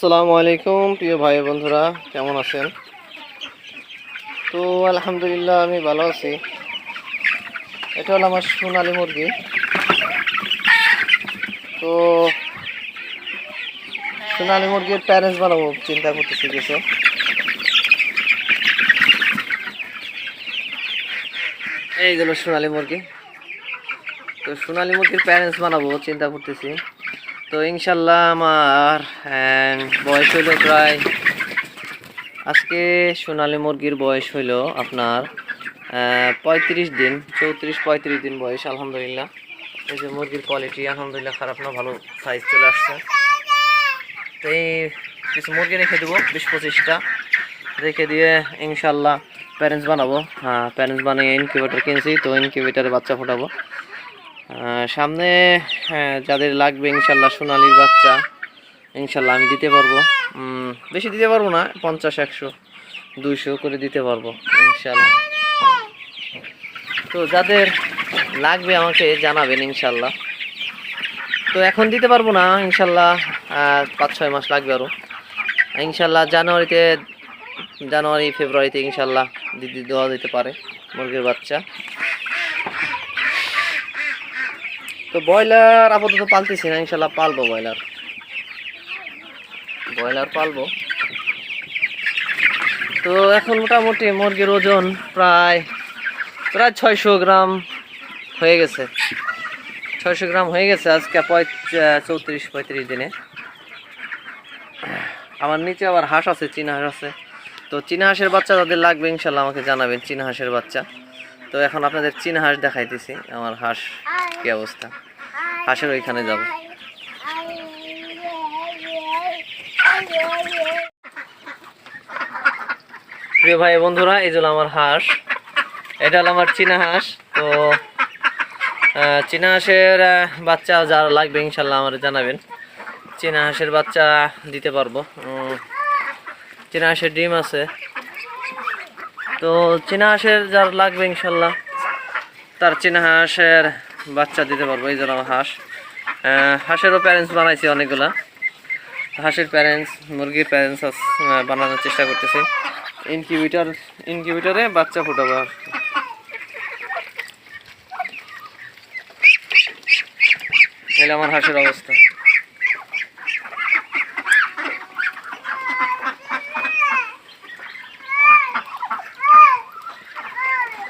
আসসালামু আলাইকুম, প্রিয় ভাই বন্ধুরা, কেমন আছেন? তো আলহামদুলিল্লাহ, আমি ভালো আছি। এটা হলো আমার সোনালি মুরগি। তো সোনালি মুরগির প্যারেন্টস বানাবো চিন্তা করতেছি কিছু। এই গেল সোনালি মুরগি। তো সোনালি মুরগির প্যারেন্টস বানাবো, চিন্তা করতেছি। তো ইনশাল্লাহ আমার আহ, বয়স হইল প্রায় আজকে সোনালি মুরগির বয়স হইল আপনার পঁয়ত্রিশ দিন চৌত্রিশ পঁয়ত্রিশ দিন বয়স আলহামদুলিল্লাহ। এই যে মুরগির কোয়ালিটি আলহামদুলিল্লাহ খারাপ না ভালো সাইজ চলে আসছে। তো এই কিছু মুরগি রেখে দেবো বিশ পঁচিশটা রেখে দিয়ে ইনশাল্লাহ প্যারেন্টস বানাবো। হ্যাঁ প্যারেন্টস বানিয়ে ইনকিউবেটার কিনছি তো ইনকিউবেটারে বাচ্চা ফোটাবো। সামনে হ্যাঁ, যাদের লাগবে ইনশাল্লাহ সোনালির বাচ্চা ইনশাল্লাহ আমি দিতে পারব। বেশি দিতে পারব না পঞ্চাশ একশো দুইশো করে দিতে পারব ইনশাল্লাহ। তো যাদের লাগবে আমাকে জানাবেন ইনশাল্লাহ। তো এখন দিতে পারব না ইনশাল্লাহ পাঁচ ছয় মাস লাগবে আরও ইনশাল্লাহ জানুয়ারিতে জানুয়ারি ফেব্রুয়ারিতে ইনশাল্লাহ দিদি দেওয়া যেতে পারে মুরগির বাচ্চা। তো ব্রয়লার আপাতত পালতেছি না, ইনশাল্লাহ পালবো ব্রয়লার। ব্রয়লার পালবো। তো এখন মোটামুটি মুরগির ওজন প্রায় প্রায় ছয়শো গ্রাম হয়ে গেছে। ছয়শো গ্রাম হয়ে গেছে আজকে চৌত্রিশ, পঁয়ত্রিশ দিনে। আমার নিচে আবার হাঁস আছে, চীনা হাঁস আছে। তো চীনা হাঁসের বাচ্চা যাদের লাগবে, ইনশাল্লাহ আমাকে জানাবেন, চীনা হাঁসের বাচ্চা। তো এখন আপনাদের চীনা হাঁস দেখাইতেছি। আমার হাঁস কি অবস্থা? হাঁসের ওইখানে যাব। প্রিয় ভাই বন্ধুরা, এই হলো আমার হাঁস। এটা হলো আমার চীনা হাঁস। তো চীনা হাঁসের বাচ্চা যারা লাগবে ইনশাল্লাহ আমার জানাবেন। চীনা হাঁসের বাচ্চা দিতে পারব। চীনা হাঁসের ডিম আছে। তো চীনা হাঁসের যার লাগবে ইনশাল্লাহ, তার চীনা হাঁসের বাচ্চা দিতে পারব, এই জন্য হাঁস। হাঁসেরও প্যারেন্টস বানাইছি অনেকগুলা। হাঁসের প্যারেন্টস মুরগির প্যারেন্টস বানানোর চেষ্টা করতেছি। ইনকিউবেটর ইনকিউবেটরে বাচ্চা ফুটাবো আর। আমার হাঁসের অবস্থা।